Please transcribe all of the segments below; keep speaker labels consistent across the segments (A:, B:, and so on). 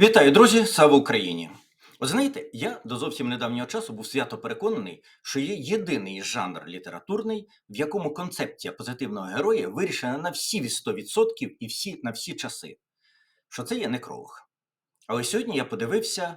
A: Вітаю, друзі! Слава Україні! Ви знаєте, я до зовсім недавнього часу був свято переконаний, що є єдиний жанр літературний, в якому концепція позитивного героя вирішена на всі 100% і всі, на всі часи. Що це є некролог. Але сьогодні я подивився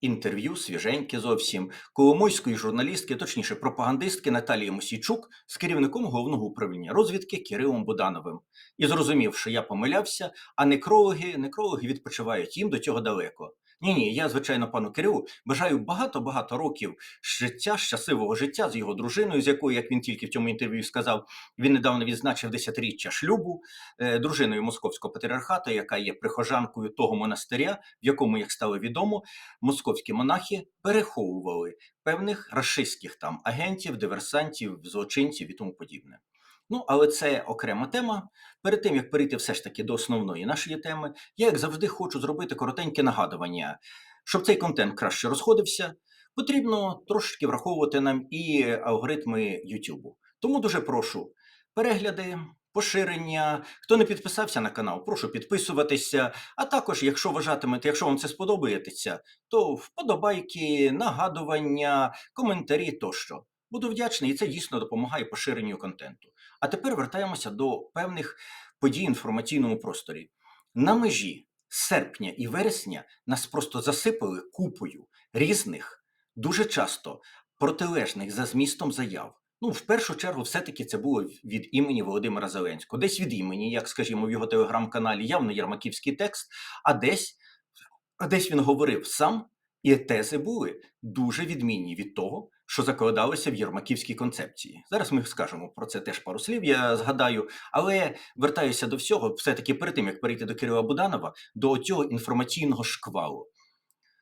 A: інтерв'ю свіженьке зовсім коломойської журналістки, точніше пропагандистки Наталії Мосійчук з керівником головного управління розвідки Кирилом Будановим. І зрозумів, що я помилявся, а некрологи, некрологи відпочивають їм до цього далеко. Ні, ні, я, звичайно, пану Кирилу бажаю багато-багато років життя, щасливого життя з його дружиною, з якою, як він тільки в цьому інтерв'ю сказав, він недавно відзначив десятиріччя шлюбу е, дружиною московського патріархату, яка є прихожанкою того монастиря, в якому, як стало відомо, московські монахи переховували певних рашистських там агентів, диверсантів, злочинців і тому подібне. Ну, але це окрема тема. Перед тим як перейти все ж таки до основної нашої теми, я як завжди хочу зробити коротеньке нагадування, щоб цей контент краще розходився. Потрібно трошечки враховувати нам і алгоритми YouTube. Тому дуже прошу перегляди, поширення. Хто не підписався на канал, прошу підписуватися. А також, якщо вважатимете, якщо вам це сподобається, то вподобайки, нагадування, коментарі тощо. Буду вдячний, і це дійсно допомагає поширенню контенту. А тепер вертаємося до певних подій в інформаційному просторі. На межі серпня і вересня нас просто засипали купою різних, дуже часто протилежних за змістом заяв. Ну, в першу чергу, все-таки це було від імені Володимира Зеленського, десь від імені, як скажімо, в його телеграм-каналі, явно Єрмаківський текст, а десь, а десь він говорив сам, і тези були дуже відмінні від того, що закладалося в Єрмаківській концепції. Зараз ми скажемо про це теж пару слів, я згадаю, але вертаюся до всього, все-таки перед тим, як перейти до Кирила Буданова, до цього інформаційного шквалу.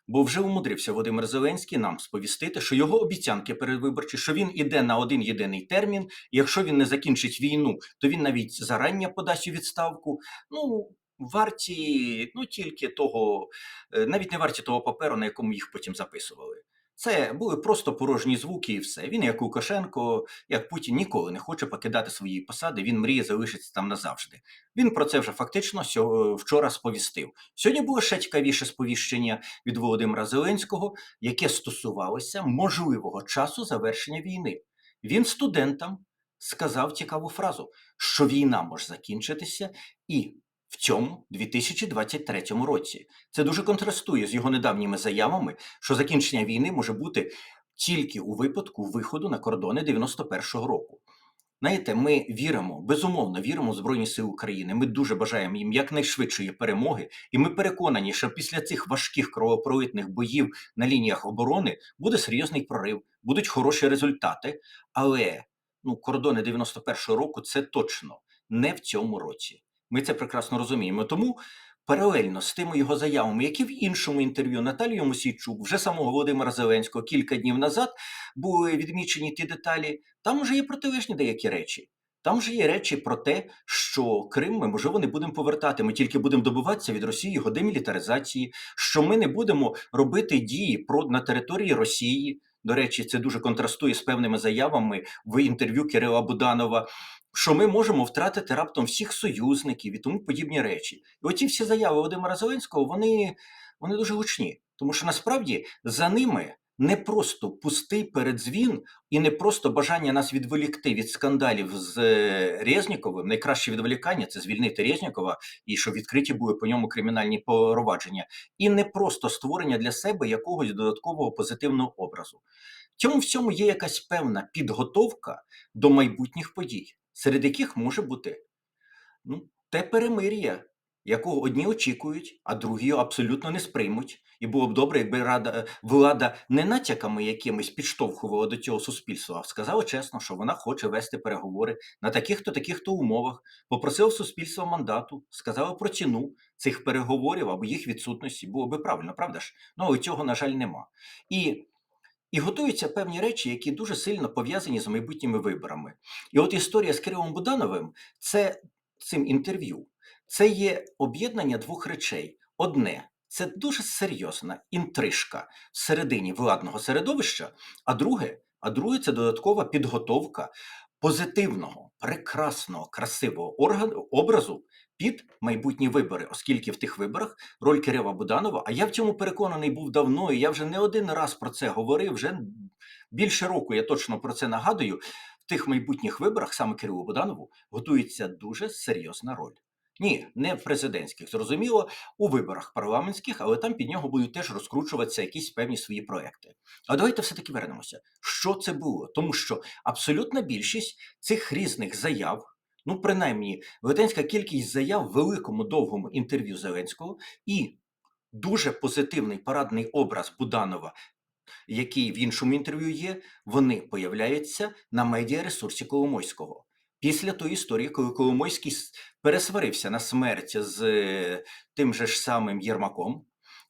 A: Бо вже умудрився Володимир Зеленський нам сповістити, що його обіцянки передвиборчі, що він іде на один єдиний термін, якщо він не закінчить війну, то він навіть зарання подасть у відставку. Ну, варті ну тільки того, е, навіть не варті того паперу, на якому їх потім записували. Це були просто порожні звуки, і все. Він, як Лукашенко, як Путін, ніколи не хоче покидати свої посади. Він мріє залишитися там назавжди. Він про це вже фактично вчора сповістив. Сьогодні було ще цікавіше сповіщення від Володимира Зеленського, яке стосувалося можливого часу завершення війни. Він студентам сказав цікаву фразу, що війна може закінчитися і в цьому 2023 році. Це дуже контрастує з його недавніми заявами, що закінчення війни може бути тільки у випадку виходу на кордони 91-го року. Знаєте, ми віримо, безумовно віримо в Збройні Сили України. Ми дуже бажаємо їм якнайшвидшої перемоги, і ми переконані, що після цих важких кровопролитних боїв на лініях оборони буде серйозний прорив, будуть хороші результати. Але ну, кордони 91-го року це точно не в цьому році. Ми це прекрасно розуміємо. Тому паралельно з тими його заявами, які в іншому інтерв'ю Наталії Мосійчук, вже самого Володимира Зеленського кілька днів назад були відмічені ті деталі, там вже є протилежні деякі речі. Там вже є речі про те, що Крим ми можливо не будемо повертати. Ми тільки будемо добиватися від Росії його демілітаризації, що ми не будемо робити дії про на території Росії. До речі, це дуже контрастує з певними заявами в інтерв'ю Кирила Буданова, що ми можемо втратити раптом всіх союзників і тому подібні речі. І оці всі заяви Володимира Зеленського вони, вони дуже гучні, тому що насправді за ними не просто пустий передзвін і не просто бажання нас відволікти від скандалів з е, Резніковим. Найкраще відволікання це звільнити Резнікова і щоб відкриті були по ньому кримінальні провадження, і не просто створення для себе якогось додаткового позитивного образу. Цьому всьому є якась певна підготовка до майбутніх подій, серед яких може бути ну, те перемир'я, якого одні очікують, а другі абсолютно не сприймуть. І було б добре, якби рада е, влада не натяками якимись підштовхувала до цього суспільства, а сказала чесно, що вона хоче вести переговори на таких-то таких-то умовах, попросила суспільства мандату, сказала про ціну цих переговорів або їх відсутності. Було би правильно, правда ж? Ну але цього, на жаль, нема. І і готуються певні речі, які дуже сильно пов'язані з майбутніми виборами. І от історія з Кирилом Будановим це цим інтерв'ю. Це є об'єднання двох речей. Одне це дуже серйозна інтрижка всередині владного середовища, а друге, а друге це додаткова підготовка позитивного, прекрасного, красивого органу, образу під майбутні вибори, оскільки в тих виборах роль Кирила Буданова, а я в цьому переконаний був давно, і я вже не один раз про це говорив, вже більше року я точно про це нагадую. В тих майбутніх виборах саме Кирилу Буданову готується дуже серйозна роль. Ні, не в президентських, зрозуміло, у виборах парламентських, але там під нього будуть теж розкручуватися якісь певні свої проекти. А давайте все-таки вернемося. Що це було? Тому що абсолютна більшість цих різних заяв, ну принаймні велетенська кількість заяв в великому довгому інтерв'ю Зеленського і дуже позитивний парадний образ Буданова, який в іншому інтерв'ю є, вони появляються на медіаресурсі Коломойського. Після тої історії, коли Коломойський пересварився на смерть з е, тим же ж самим Єрмаком,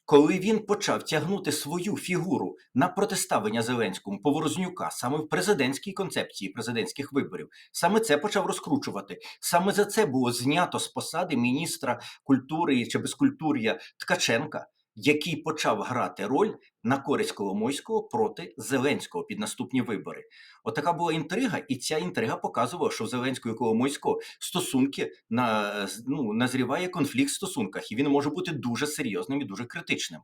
A: коли він почав тягнути свою фігуру на протиставлення Зеленському Поворознюка саме в президентській концепції президентських виборів, саме це почав розкручувати. Саме за це було знято з посади міністра культури чи безкультур'я Ткаченка, який почав грати роль на користь Коломойського проти Зеленського під наступні вибори. Отака була інтрига, і ця інтрига показувала, що в Зеленського і Коломойського стосунки на ну, назріває конфлікт в стосунках, і він може бути дуже серйозним і дуже критичним.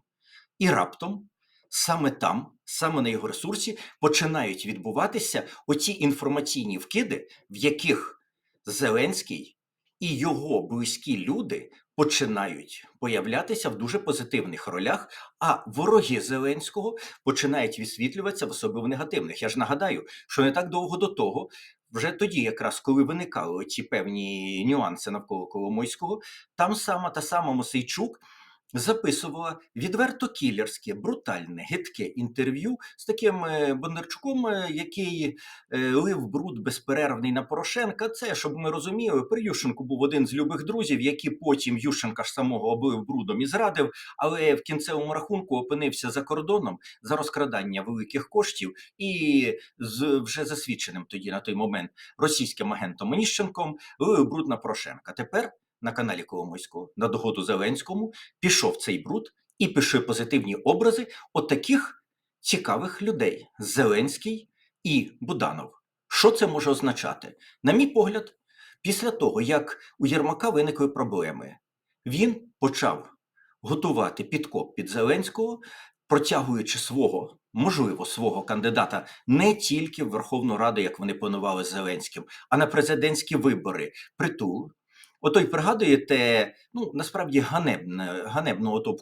A: І раптом. Саме там, саме на його ресурсі, починають відбуватися оці інформаційні вкиди, в яких Зеленський і його близькі люди починають появлятися в дуже позитивних ролях, а вороги Зеленського починають висвітлюватися в особливо негативних. Я ж нагадаю, що не так довго до того, вже тоді, якраз коли виникали ці певні нюанси навколо Коломойського, там сама та сама Мосейчук записувала відверто кілерське, брутальне, гидке інтерв'ю з таким е, Бондарчуком, е, який е, лив бруд безперервний на Порошенка. Це, щоб ми розуміли, при Ющенку був один з любих друзів, який потім Ющенка ж самого облив брудом і зрадив, але в кінцевому рахунку опинився за кордоном за розкрадання великих коштів і з вже засвідченим тоді на той момент російським агентом Оніщенком лив бруд на Порошенка. Тепер на каналі Коломойського на догоду Зеленському пішов цей бруд і пише позитивні образи от таких цікавих людей: Зеленський і Буданов. Що це може означати? На мій погляд, після того, як у Єрмака виникли проблеми, він почав готувати підкоп під Зеленського, протягуючи свого, можливо, свого кандидата не тільки в Верховну Раду, як вони планували з Зеленським, а на президентські вибори притул. Ото й пригадуєте, ну насправді ганебне, ганебну оту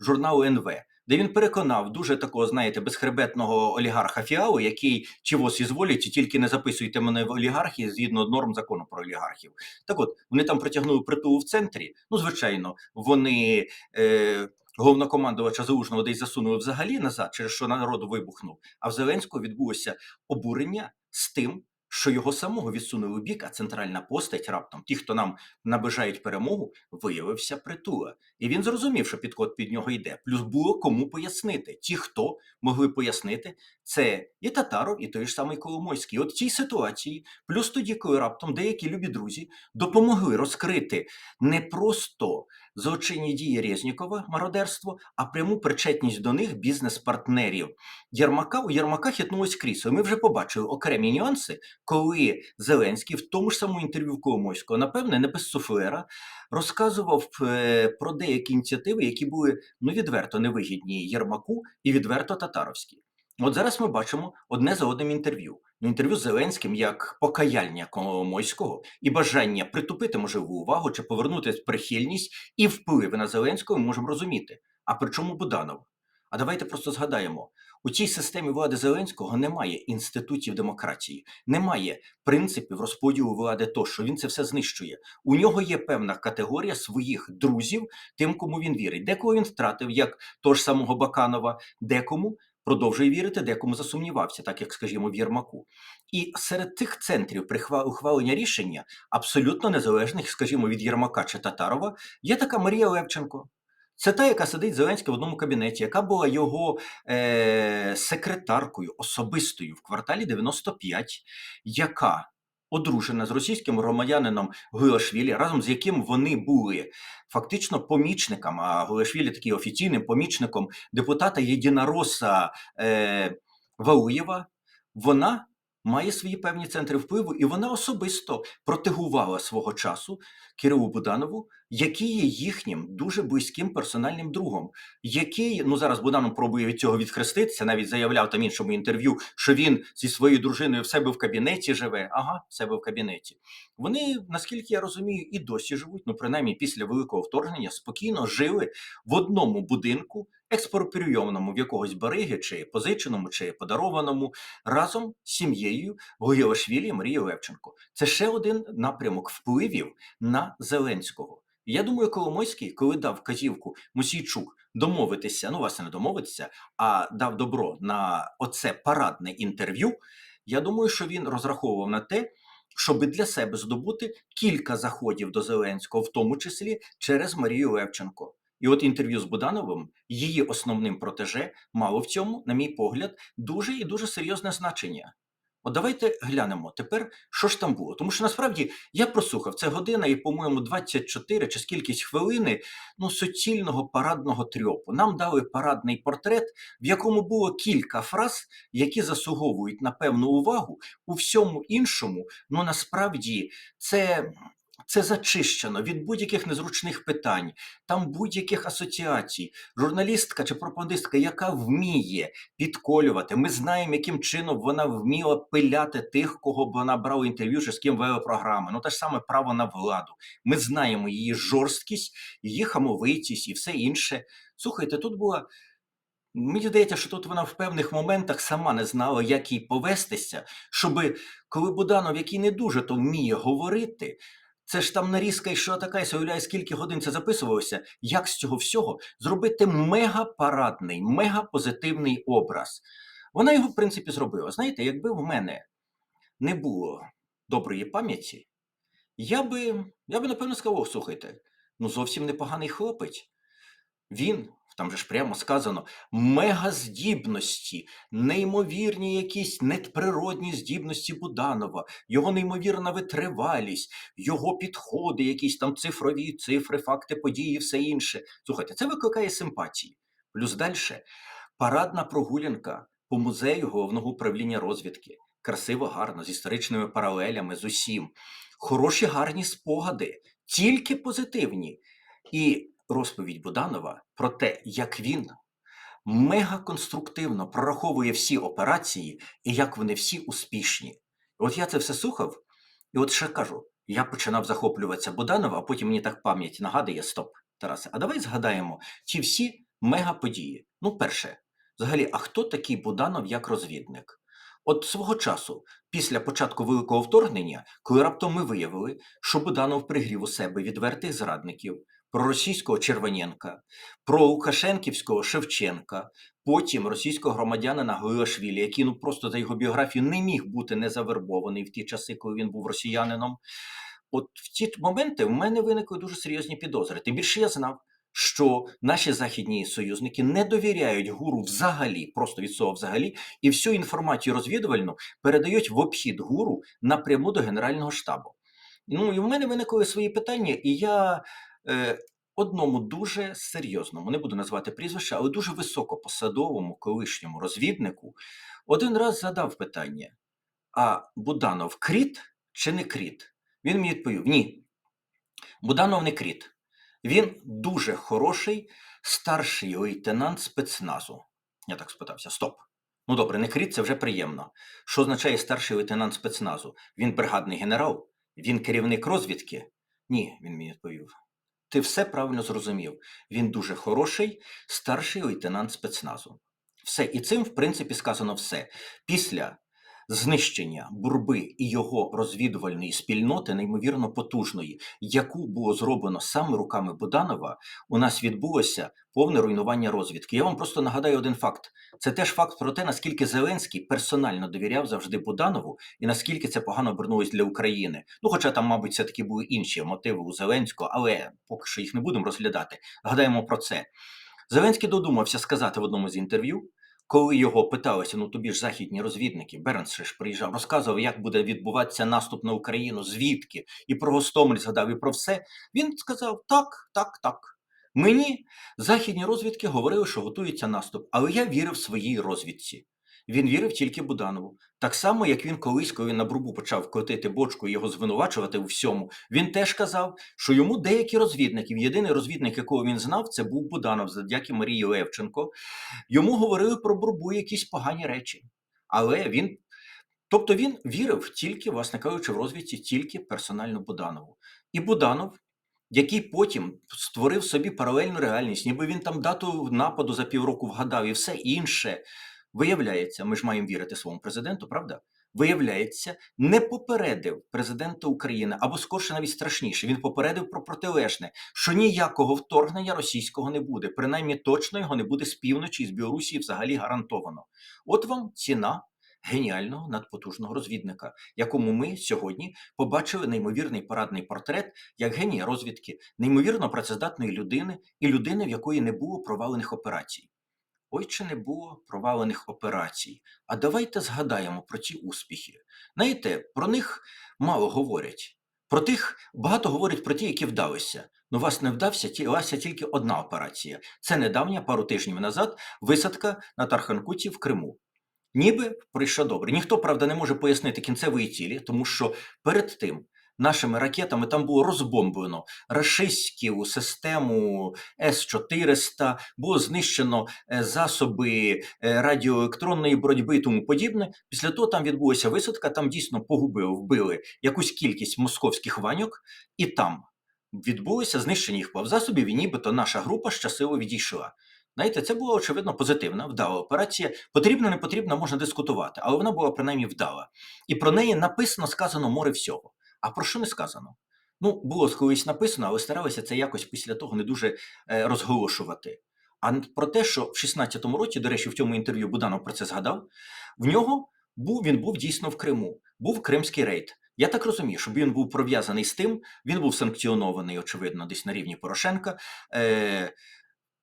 A: журналу НВ, де він переконав дуже такого, знаєте, безхребетного олігарха Фіалу, який чи вас ізволіть, тільки не записуйте мене в олігархії згідно норм закону про олігархів. Так от вони там протягнули притул в центрі. Ну, звичайно, вони. Е, Головнокомандувача Залужного десь засунули взагалі назад, через що народ вибухнув. А в Зеленського відбулося обурення з тим, що його самого відсунули в бік, а центральна постать раптом, ті, хто нам наближають перемогу, виявився притула. І він зрозумів, що підход під нього йде. Плюс було кому пояснити. Ті, хто могли пояснити, це і Татаров, і той ж самий Коломойський. От в цій ситуації, плюс тоді, коли раптом деякі любі друзі допомогли розкрити не просто злочинні дії Резнікова, мародерство, а пряму причетність до них бізнес-партнерів. Єрмака у Єрмака хитнулось крісло. Ми вже побачили окремі нюанси, коли Зеленський в тому ж самому інтерв'ю Коломойського, напевне, не без суфлера, розказував е, про деякі ініціативи, які були ну відверто невигідні Єрмаку і відверто татаровські. От зараз ми бачимо одне за одним інтерв'ю. Ну, інтерв'ю з Зеленським як покаяння Коломойського і бажання притупити можливу увагу чи повернути прихильність і впливи на Зеленського ми можемо розуміти. А при чому Буданов? А давайте просто згадаємо: у цій системі влади Зеленського немає інститутів демократії, немає принципів розподілу влади тощо. Він це все знищує. У нього є певна категорія своїх друзів, тим, кому він вірить. Декого він втратив, як того ж самого Баканова, декому продовжує вірити, декому засумнівався, так як, скажімо, в Єрмаку. І серед тих центрів ухвалення рішення, абсолютно незалежних, скажімо, від Єрмака чи Татарова, є така Марія Левченко. Це та, яка сидить Зеленський в одному кабінеті, яка була його е- секретаркою особистою в кварталі 95, яка одружена з російським громадянином Гуашвілі, разом з яким вони були фактично помічником, а Гуашвілі такий офіційним помічником депутата Єдинороса е- Валуєва. Вона має свої певні центри впливу, і вона особисто протегувала свого часу Кирилу Буданову, який є їхнім дуже близьким персональним другом, який ну зараз Буданов пробує від цього відхреститися, навіть заявляв там іншому інтерв'ю, що він зі своєю дружиною в себе в кабінеті живе. Ага, в себе в кабінеті. Вони, наскільки я розумію, і досі живуть, ну принаймні після великого вторгнення, спокійно жили в одному будинку, експропрійованому в якогось бариги, чи позиченому, чи подарованому, разом з сім'єю Гуєвашвілі і Марії Левченко. Це ще один напрямок впливів на Зеленського. Я думаю, Коломойський, коли дав вказівку Мосійчук домовитися, ну власне не домовитися, а дав добро на оце парадне інтерв'ю. Я думаю, що він розраховував на те, щоб для себе здобути кілька заходів до Зеленського, в тому числі через Марію Левченко. І от інтерв'ю з Будановим, її основним протеже, мало в цьому, на мій погляд, дуже і дуже серйозне значення. От давайте глянемо тепер, що ж там було. Тому що насправді я прослухав це година і, по-моєму, 24 чи скількись хвилини ну, суцільного парадного трьопу. Нам дали парадний портрет, в якому було кілька фраз, які заслуговують на певну увагу. У всьому іншому, ну насправді, це. Це зачищено від будь-яких незручних питань, там будь-яких асоціацій. Журналістка чи пропагандистка, яка вміє підколювати. Ми знаємо, яким чином вона вміла пиляти тих, кого б вона брала інтерв'ю, чи з ким вела програми. Ну те ж саме право на владу. Ми знаємо її жорсткість, її хамовитість і все інше. Слухайте, тут була. Мені здається, що тут вона в певних моментах сама не знала, як їй повестися, щоби, коли Буданов, який не дуже то вміє говорити, це ж там нарізка і що така, і уявляє, скільки годин це записувалося, як з цього всього зробити мегапарадний, мегапозитивний образ. Вона його, в принципі, зробила. Знаєте, якби в мене не було доброї пам'яті, я би, я би напевно сказав, слухайте, ну зовсім непоганий хлопець. Він, там же ж прямо сказано, мегаздібності, неймовірні якісь надприродні здібності Буданова, його неймовірна витривалість, його підходи, якісь там цифрові цифри, факти, події, все інше. Слухайте, це викликає симпатії. Плюс далі парадна прогулянка по музею головного управління розвідки. Красиво, гарно, з історичними паралелями, з усім. Хороші, гарні спогади, тільки позитивні. І розповідь Буданова про те, як він мегаконструктивно прораховує всі операції і як вони всі успішні. От я це все слухав, і от ще кажу: я починав захоплюватися Буданова, а потім мені так пам'ять нагадує: стоп, Тарасе, а давай згадаємо ті всі мегаподії. Ну, перше, взагалі, а хто такий Буданов як розвідник? От свого часу, після початку великого вторгнення, коли раптом ми виявили, що Буданов пригрів у себе відвертих зрадників, про російського Червоненка, про Лукашенківського Шевченка, потім російського громадянина Гуашвілі, який ну просто за його біографію не міг бути незавербований в ті часи, коли він був росіянином. От в ті моменти в мене виникли дуже серйозні підозри. Тим більше я знав, що наші західні союзники не довіряють гуру взагалі, просто від слова взагалі, і всю інформацію розвідувальну передають в обхід гуру напряму до Генерального штабу. Ну і в мене виникли свої питання, і я одному дуже серйозному, не буду назвати прізвище, але дуже високопосадовому колишньому розвіднику один раз задав питання: а Буданов кріт чи не кріт? Він мені відповів: ні. Буданов не кріт. Він дуже хороший старший лейтенант спецназу. Я так спитався: стоп. Ну добре, не кріт, це вже приємно. Що означає старший лейтенант спецназу? Він бригадний генерал? Він керівник розвідки? Ні, він мені відповів. Ти все правильно зрозумів. Він дуже хороший старший лейтенант спецназу. Все, і цим, в принципі, сказано все. Після знищення бурби і його розвідувальної спільноти, неймовірно потужної, яку було зроблено саме руками Буданова, у нас відбулося повне руйнування розвідки. Я вам просто нагадаю один факт: це теж факт про те, наскільки Зеленський персонально довіряв завжди Буданову, і наскільки це погано обернулось для України. Ну, хоча там, мабуть, все таки були інші мотиви у Зеленського, але поки що їх не будемо розглядати. Гадаємо про це. Зеленський додумався сказати в одному з інтерв'ю, коли його питалися, ну тобі ж західні розвідники, Бернс ж приїжджав, розказував, як буде відбуватися наступ на Україну, звідки, і про Гостомель згадав, і про все. Він сказав: так, так, так. Мені західні розвідки говорили, що готується наступ, але я вірив своїй розвідці. Він вірив тільки Буданову. Так само, як він колись, коли на брубу почав котити бочку і його звинувачувати у всьому, він теж казав, що йому деякі розвідники, єдиний розвідник, якого він знав, це був Буданов, завдяки Марії Левченко. Йому говорили про брубу якісь погані речі. Але він. Тобто він вірив тільки, власне кажучи, в розвідці тільки персонально Буданову. І Буданов, який потім створив собі паралельну реальність, ніби він там дату нападу за півроку вгадав і все інше. Виявляється, ми ж маємо вірити своєму президенту, правда? Виявляється, не попередив президента України, або скорше навіть страшніше. Він попередив про протилежне, що ніякого вторгнення російського не буде. Принаймні точно його не буде з півночі з Білорусі взагалі гарантовано. От вам ціна геніального надпотужного розвідника, якому ми сьогодні побачили неймовірний парадний портрет як генія розвідки, неймовірно працездатної людини і людини, в якої не було провалених операцій. Ой, чи не було провалених операцій. А давайте згадаємо про ці успіхи. Знаєте, про них мало говорять. Про тих багато говорять про ті, які вдалися. Ну, вас не вдався, ті- вдалася тільки одна операція. Це недавня, пару тижнів назад, висадка на Тарханкуті в Криму. Ніби прийшло добре. Ніхто, правда, не може пояснити кінцевої цілі, тому що перед тим нашими ракетами там було розбомблено рашистську систему С-400, було знищено е, засоби е, радіоелектронної боротьби і тому подібне. Після того там відбулася висадка, там дійсно погубили, вбили якусь кількість московських ваньок, і там відбулося знищення їх плавзасобів, і нібито наша група щасливо відійшла. Знаєте, це була очевидно позитивна, вдала операція. Потрібна, не потрібна, можна дискутувати, але вона була принаймні вдала. І про неї написано, сказано море всього. А про що не сказано? Ну, було колись написано, але старалися це якось після того не дуже е, розголошувати. А про те, що в 16-му році, до речі, в цьому інтерв'ю Буданов про це згадав, в нього був він був дійсно в Криму, був кримський рейд. Я так розумію, щоб він був пров'язаний з тим, він був санкціонований, очевидно, десь на рівні Порошенка. Е,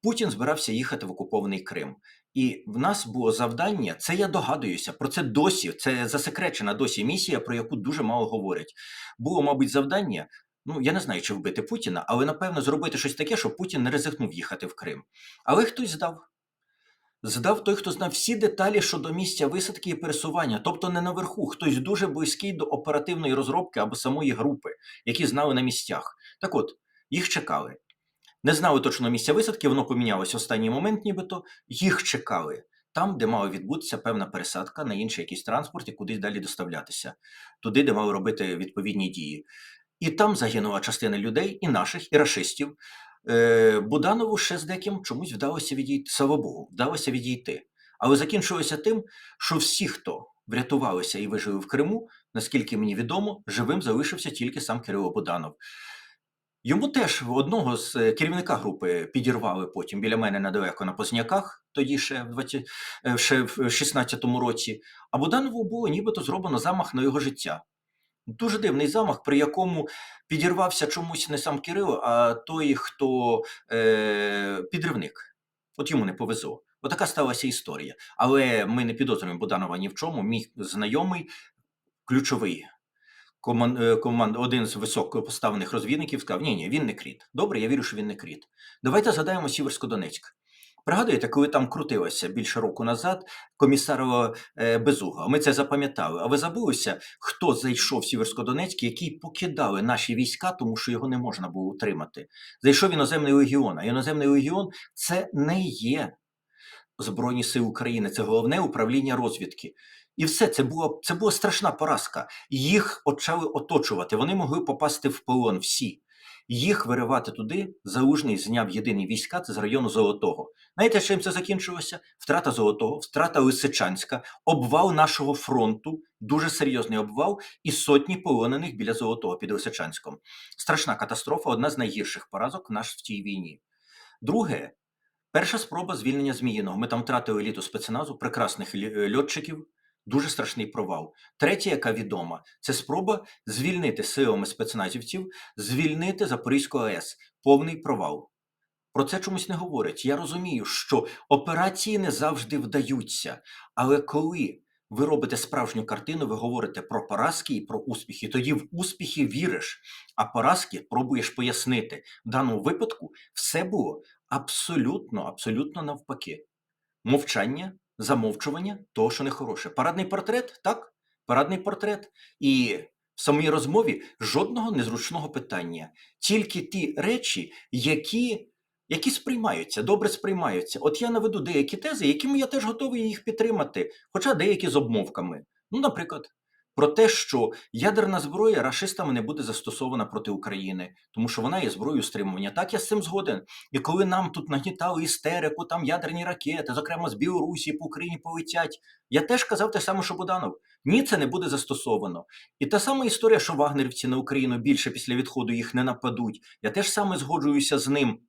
A: Путін збирався їхати в окупований Крим. І в нас було завдання, це я догадуюся, про це досі, це засекречена досі місія, про яку дуже мало говорять. Було, мабуть, завдання. Ну, я не знаю, чи вбити Путіна, але напевно зробити щось таке, щоб Путін не ризикнув їхати в Крим. Але хтось здав. Здав той, хто знав всі деталі щодо місця висадки і пересування, тобто не наверху, хтось дуже близький до оперативної розробки або самої групи, які знали на місцях. Так от, їх чекали. Не знали точно місця висадки, воно помінялось останній момент, нібито їх чекали там, де мала відбутися певна пересадка на інший якийсь транспорт і кудись далі доставлятися, туди, де мали робити відповідні дії. І там загинула частина людей, і наших, і рашистів. Е, Буданову ще з деким чомусь вдалося відійти, слава Богу, вдалося відійти. Але закінчилося тим, що всі, хто врятувалися і вижили в Криму, наскільки мені відомо, живим залишився тільки сам Кирило Буданов. Йому теж одного з е, керівника групи підірвали потім біля мене недалеко на Позняках, тоді ще в 20, е, ще в 16-му році. А Буданову було нібито зроблено замах на його життя. Дуже дивний замах, при якому підірвався чомусь не сам Кирило, а той, хто е, підривник. От йому не повезло. Отака сталася історія. Але ми не підозрюємо Буданова ні в чому. Мій знайомий, ключовий команд, один з високопоставлених розвідників сказав: ні, ні, він не кріт. Добре, я вірю, що він не кріт. Давайте згадаємо Сіверсько-Донецьк. Пригадуєте, коли там крутилося більше року назад комісар е, Безуга? Ми це запам'ятали. А ви забулися, хто зайшов в Сіверсько-Донецьк, який покидали наші війська, тому що його не можна було утримати. Зайшов іноземний легіон. А іноземний легіон це не є Збройні Сили України, це головне управління розвідки. І все, це була, це була страшна поразка. Їх почали оточувати, вони могли попасти в полон всі. Їх виривати туди, залужний зняв єдині війська, це з району Золотого. Знаєте, чим це закінчилося? Втрата Золотого, втрата Лисичанська, обвал нашого фронту, дуже серйозний обвал, і сотні полонених біля Золотого під Лисичанськом. Страшна катастрофа, одна з найгірших поразок наш в цій війні. Друге, перша спроба звільнення Зміїного. Ми там втратили еліту спецназу, прекрасних льотчиків. Дуже страшний провал. Третя, яка відома, це спроба звільнити силами спецназівців, звільнити Запорізьку АЕС. Повний провал. Про це чомусь не говорять. Я розумію, що операції не завжди вдаються, але коли ви робите справжню картину, ви говорите про поразки і про успіхи. Тоді в успіхи віриш, а поразки пробуєш пояснити. В даному випадку все було абсолютно, абсолютно навпаки. Мовчання замовчування того, що нехороше. Парадний портрет, так? Парадний портрет. І в самій розмові жодного незручного питання. Тільки ті речі, які, які сприймаються, добре сприймаються. От я наведу деякі тези, якими я теж готовий їх підтримати, хоча деякі з обмовками. Ну, наприклад, про те, що ядерна зброя рашистами не буде застосована проти України, тому що вона є зброєю стримування. Так, я з цим згоден. І коли нам тут нагнітали істерику, там ядерні ракети, зокрема з Білорусі по Україні полетять, я теж казав те саме, що Буданов. Ні, це не буде застосовано. І та сама історія, що вагнерівці на Україну більше після відходу їх не нападуть. Я теж саме згоджуюся з ним.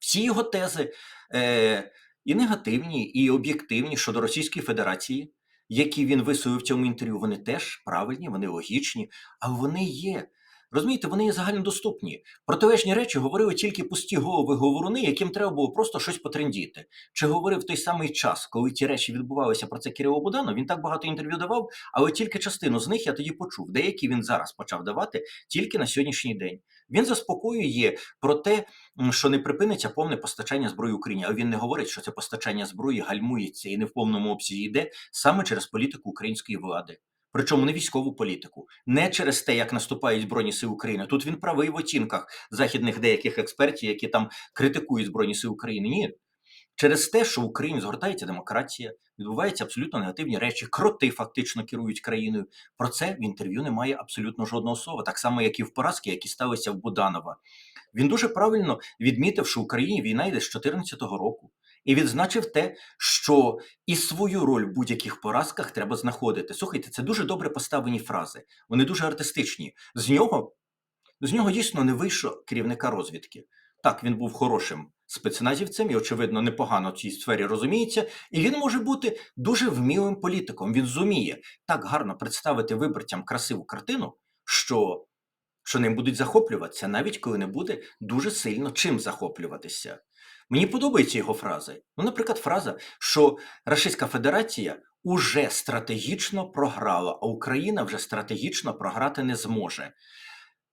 A: Всі його тези е, і негативні, і об'єктивні щодо Російської Федерації, які він висловив в цьому інтерв'ю, вони теж правильні, вони логічні, але вони є. Розумієте, вони є загальнодоступні. Протилежні речі говорили тільки пусті голови говоруни, яким треба було просто щось потрендіти. Чи говорив той самий час, коли ті речі відбувалися про це Кирило Буданов, він так багато інтерв'ю давав, але тільки частину з них я тоді почув. Деякі він зараз почав давати тільки на сьогоднішній день. Він заспокоює про те, що не припиниться повне постачання зброї Україні. А він не говорить, що це постачання зброї гальмується і не в повному обсязі йде саме через політику української влади. Причому не військову політику, не через те, як наступають збройні сили України. Тут він правий в оцінках західних деяких експертів, які там критикують збройні сили України. Ні, через те, що в Україні згортається демократія, відбуваються абсолютно негативні речі. Кроти фактично керують країною. Про це в інтерв'ю немає абсолютно жодного слова, так само, як і в поразки, які сталися в Буданова. Він дуже правильно відмітив, що в Україні війна йде з 2014 року, і відзначив те, що і свою роль в будь-яких поразках треба знаходити. Слухайте, це дуже добре поставлені фрази. Вони дуже артистичні. З нього з нього дійсно не вийшло керівника розвідки. Так, він був хорошим спецназівцем і, очевидно, непогано в цій сфері розуміється. І він може бути дуже вмілим політиком. Він зуміє так гарно представити виборцям красиву картину, що, що ним будуть захоплюватися, навіть коли не буде дуже сильно чим захоплюватися. Мені подобаються його фрази. Ну, наприклад, фраза, що Російська Федерація уже стратегічно програла, а Україна вже стратегічно програти не зможе.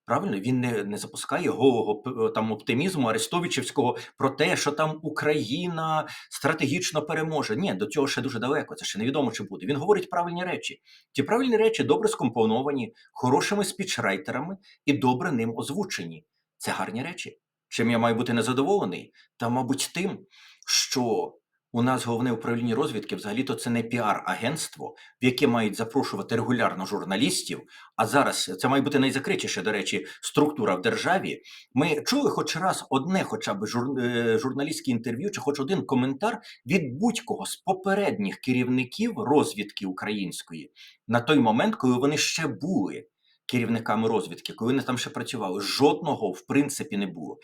A: Правильно, він не, не запускає голого там оптимізму Арестовичівського про те, що там Україна стратегічно переможе. Ні, до цього ще дуже далеко. Це ще невідомо чи буде. Він говорить правильні речі. Ті правильні речі добре скомпоновані, хорошими спічрайтерами і добре ним озвучені. Це гарні речі. Чим я маю бути незадоволений? Та, мабуть, тим, що у нас головне управління розвідки взагалі-то це не піар-агентство, в яке мають запрошувати регулярно журналістів. А зараз це має бути найзакритіша, до речі, структура в державі. Ми чули хоч раз одне, хоча б жур, е, журналістське інтерв'ю, чи хоч один коментар від будь-кого з попередніх керівників розвідки української на той момент, коли вони ще були керівниками розвідки, коли вони там ще працювали. Жодного в принципі не було.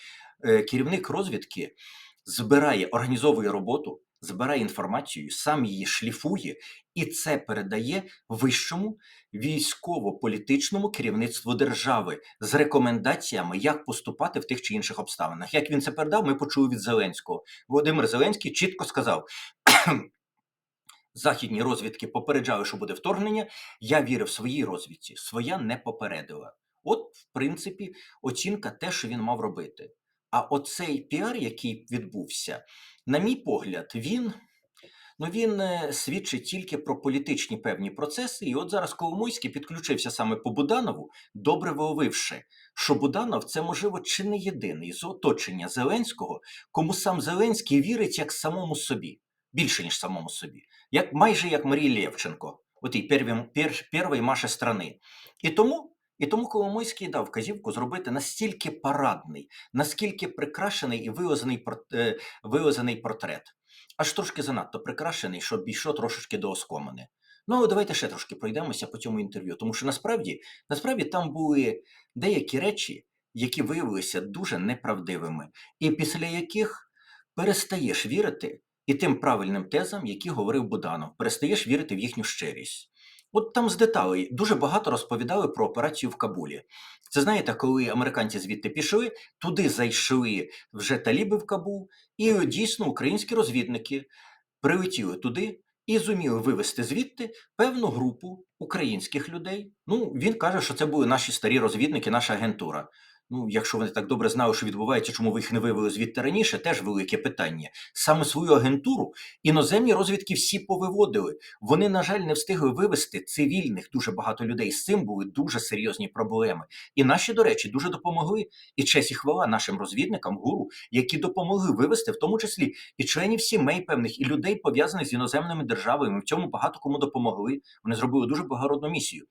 A: Е, Керівник розвідки збирає, організовує роботу, збирає інформацію, сам її шліфує, і це передає вищому військово-політичному керівництву держави з рекомендаціями, як поступати в тих чи інших обставинах. Як він це передав, ми почули від Зеленського. Володимир Зеленський чітко сказав. Західні розвідки попереджали, що буде вторгнення. Я вірив своїй розвідці, своя не попередила. От, в принципі, оцінка те, що він мав робити. А оцей піар, який відбувся, на мій погляд, він, ну, він е, свідчить тільки про політичні певні процеси. І от зараз Коломойський підключився саме по Буданову, добре виявивши, що Буданов це, можливо, чи не єдиний з оточення Зеленського, кому сам Зеленський вірить як самому собі, більше, ніж самому собі, як майже як Марії Лєвченко, отій первій, пер, первій Маші страни. І тому. І тому Коломойський дав вказівку зробити настільки парадний, наскільки прикрашений і вивезений, е, вивезений портрет. Аж трошки занадто прикрашений, щоб йшло трошечки до оскомини. Ну, але давайте ще трошки пройдемося по цьому інтерв'ю, тому що насправді, насправді там були деякі речі, які виявилися дуже неправдивими, і після яких перестаєш вірити і тим правильним тезам, які говорив Буданов, перестаєш вірити в їхню щирість. От там з деталей дуже багато розповідали про операцію в Кабулі. Це знаєте, коли американці звідти пішли, туди зайшли вже таліби в Кабул, і дійсно українські розвідники прилетіли туди і зуміли вивести звідти певну групу українських людей. Ну, він каже, що це були наші старі розвідники, наша агентура. Ну, якщо вони так добре знали, що відбувається, чому ви їх не вивели звідти раніше, теж велике питання. Саме свою агентуру іноземні розвідки всі повиводили. Вони, на жаль, не встигли вивести цивільних дуже багато людей. З цим були дуже серйозні проблеми. І наші, до речі, дуже допомогли. І честь і хвала нашим розвідникам, гуру, які допомогли вивести, в тому числі і членів сімей певних, і людей пов'язаних з іноземними державами. В цьому багато кому допомогли. Вони зробили дуже благородну місію.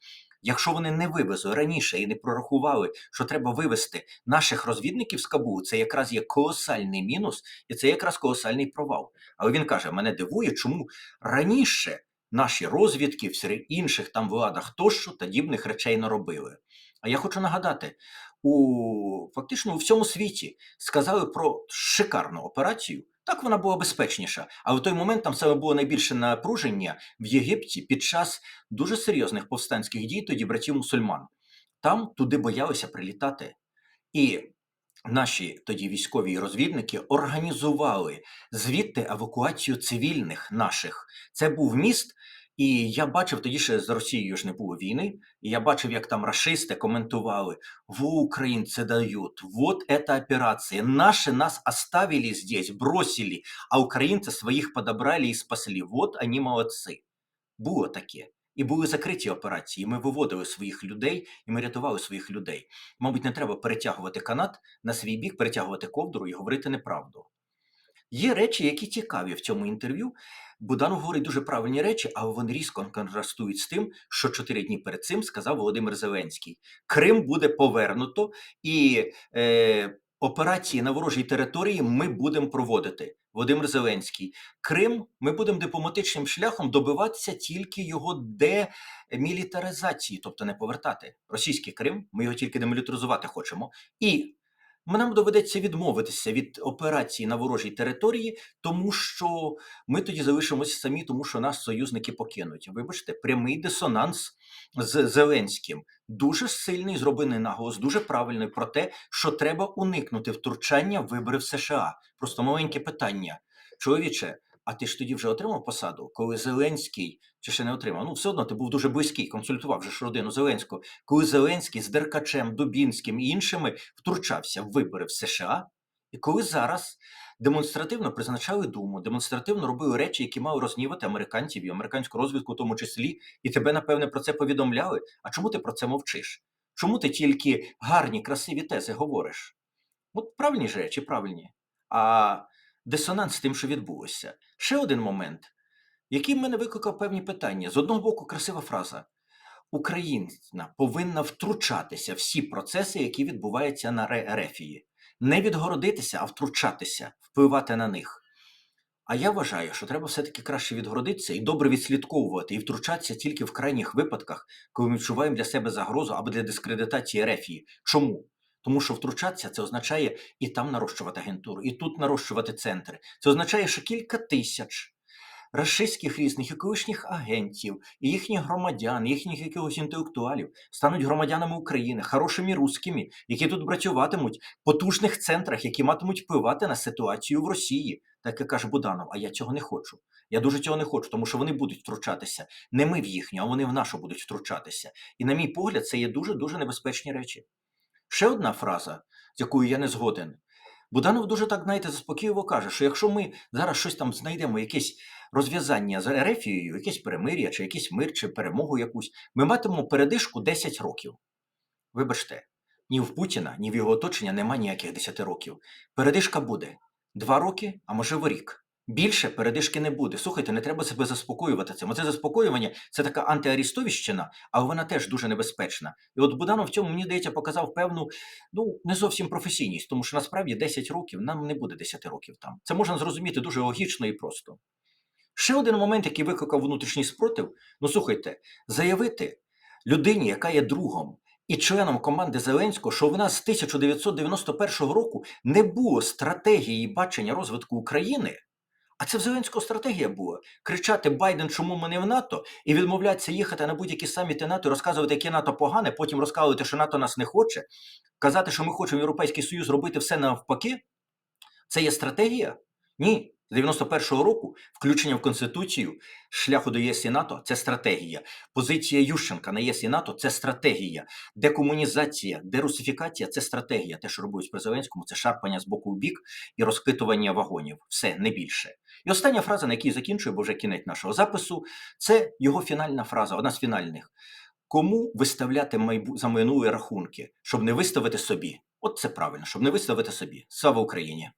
A: Якщо вони не вивезли раніше і не прорахували, що треба вивести наших розвідників з Кабулу, це якраз є колосальний мінус, і це якраз колосальний провал. Але він каже: мене дивує, чому раніше наші розвідки, в інших там владах тощо подібних речей не робили. А я хочу нагадати, у фактично у всьому світі сказали про шикарну операцію. Так вона була безпечніша. Але в той момент там саме було найбільше напруження в Єгипті під час дуже серйозних повстанських дій тоді братів мусульман. Там туди боялися прилітати. І наші тоді військові розвідники організували звідти евакуацію цивільних наших. Це був міст, і я бачив тоді ще з Росією ж не було війни. І я бачив, як там рашисти коментували: Во, украинцы дают, вот эта операция. Наши нас оставили здесь, бросили, а українці своїх подобрали і спасли. Вот они молодці. Було таке. І були закриті операції. Ми виводили своїх людей, і ми рятували своїх людей. Мабуть, не треба перетягувати канат на свій бік, перетягувати ковдру і говорити неправду. Є речі, які цікаві в цьому інтерв'ю. Буданов говорить дуже правильні речі, але вони різко контрастують з тим, що чотири дні перед цим сказав Володимир Зеленський. Крим буде повернуто, і е, операції на ворожій території ми будемо проводити. Володимир Зеленський. Крим ми будемо дипломатичним шляхом добиватися тільки його демілітаризації, тобто не повертати російський Крим. Ми його тільки демілітаризувати хочемо. І нам доведеться відмовитися від операції на ворожій території, тому що ми тоді залишимося самі, тому що нас союзники покинуть. Вибачте, прямий дисонанс з Зеленським. Дуже сильний зроблений наголос, дуже правильний про те, що треба уникнути втручання в вибори в США. Просто маленьке питання. Чоловіче, а ти ж тоді вже отримав посаду, коли Зеленський чи ще не отримав? Ну, все одно ти був дуже близький, консультував же ж родину Зеленського. Коли Зеленський з Деркачем, Дубінським і іншими втручався в вибори в США, і коли зараз демонстративно призначали думу, демонстративно робили речі, які мали рознівати американців і американську розвідку, в тому числі, і тебе, напевне, про це повідомляли. А чому ти про це мовчиш? Чому ти тільки гарні, красиві тези говориш? От правильні ж речі, правильні. А дисонанс з тим, що відбулося. Ще один момент, який в мене викликав певні питання. З одного боку, красива фраза. Україна повинна втручатися в всі процеси, які відбуваються на Ерефії. Не відгородитися, а втручатися, впливати на них. А я вважаю, що треба все-таки краще відгородитися і добре відслідковувати і втручатися тільки в крайніх випадках, коли ми відчуваємо для себе загрозу або для дискредитації Ерефії. Чому? Тому що втручатися це означає і там нарощувати агентуру, і тут нарощувати центри. Це означає, що кілька тисяч рашистських різних і колишніх агентів, і їхніх громадян, їхніх якихось інтелектуалів стануть громадянами України, хорошими русскими, які тут працюватимуть в потужних центрах, які матимуть впливати на ситуацію в Росії. Так як каже Буданов, а я цього не хочу. Я дуже цього не хочу, тому що вони будуть втручатися. Не ми в їхню, а вони в нашу будуть втручатися. І, на мій погляд, це є дуже дуже небезпечні речі. Ще одна фраза, з якою я не згоден. Буданов дуже так, знаєте, заспокійливо каже, що якщо ми зараз щось там знайдемо, якесь розв'язання з Ерефією, якесь перемир'я, чи якийсь мир, чи перемогу якусь, ми матимемо передишку 10 років. Вибачте, ні в Путіна, ні в його оточення нема ніяких 10 років. Передишка буде 2 роки, а можливо рік. Більше передишки не буде. Слухайте, не треба себе заспокоювати цим. Оце заспокоювання це така антиарістовіщина, але вона теж дуже небезпечна. І от Буданов в цьому мені здається показав певну, ну не зовсім професійність, тому що насправді 10 років нам не буде 10 років там. Це можна зрозуміти дуже логічно і просто. Ще один момент, який викликав внутрішній спротив: ну слухайте, заявити людині, яка є другом. І членом команди Зеленського, що в нас з 1991 року не було стратегії бачення розвитку України, а це в Зеленського стратегія була кричати Байден, чому ми не в НАТО, і відмовлятися їхати на будь-які саміти НАТО, розказувати, яке НАТО погане, потім розказувати, що НАТО нас не хоче, казати, що ми хочемо Європейський Союз робити все навпаки. Це є стратегія? Ні. З 91-го року включення в Конституцію шляху до ЄС і НАТО це стратегія. Позиція Ющенка на ЄС і НАТО це стратегія. Декомунізація, дерусифікація це стратегія. Те, що робить при Зеленському, це шарпання з боку в бік і розхитування вагонів. Все не більше. І остання фраза, на якій закінчую, бо вже кінець нашого запису, це його фінальна фраза, одна з фінальних. Кому виставляти майбу... за минулі рахунки, щоб не виставити собі? От це правильно, щоб не виставити собі. Слава Україні!